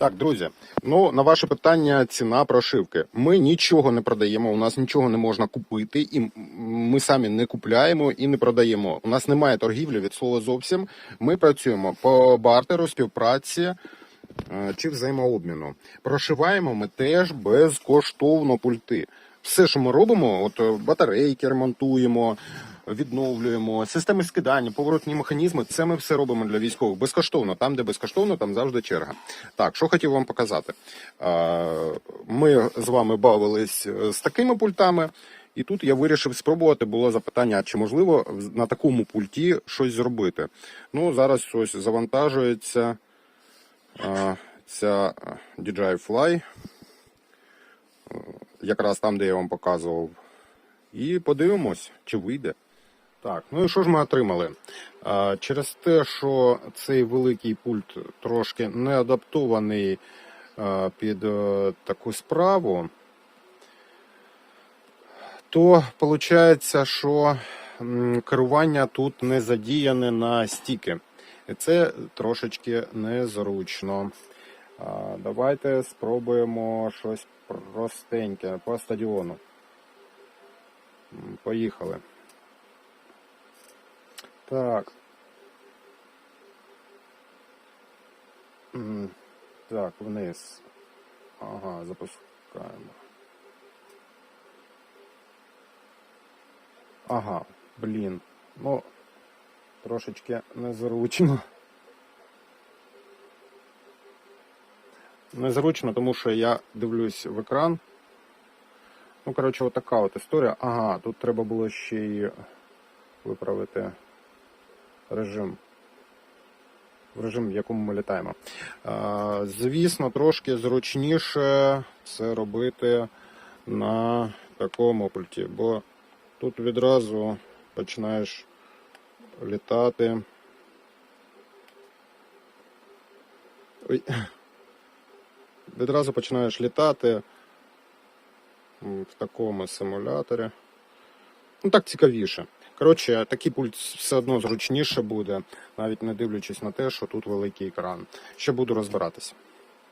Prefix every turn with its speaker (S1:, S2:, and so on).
S1: Так, друзі, ну на ваше питання ціна прошивки. Ми нічого не продаємо, у нас нічого не можна купити, і ми самі не купляємо і не продаємо. У нас немає торгівлі від слова зовсім. Ми працюємо по бартеру, співпраці е, чи взаємообміну. Прошиваємо ми теж безкоштовно пульти. Все, що ми робимо, от е, батарейки ремонтуємо, відновлюємо, системи скидання, поворотні механізми. Це ми все робимо для військових безкоштовно. Там, де безкоштовно, там завжди черга. Так, що хотів вам показати. Ми з вами бавились е, з такими пультами. І тут я вирішив спробувати. Було запитання, чи можливо на такому пульті щось зробити. Ну, зараз ось завантажується е, ця DJI Fly, е, якраз там, де я вам показував. І подивимось, чи вийде. Так, ну і що ж ми отримали? Через те, що цей великий пульт трошки не адаптований під е, таку справу, то виходить, що керування тут не задіяне на стіки. І це трошечки незручно. Давайте спробуємо щось простеньке по стадіону. Поїхали. Так. Так, вниз. Ага, запускаємо. Ага, блін. Ну, трошечки незручно. Незручно, тому що я дивлюсь в екран. Ну, коротше, отака от історія. Ага, тут треба було ще й виправити режим. В режим, в якому ми літаємо. Звісно, трошки зручніше це робити на такому пульті, бо тут відразу починаєш літати. Ой. Відразу починаєш літати в такому симуляторі. Ну так цікавіше. Коротше, такий пульт все одно зручніше буде, навіть не дивлячись на те, що тут великий екран. Ще буду розбиратися.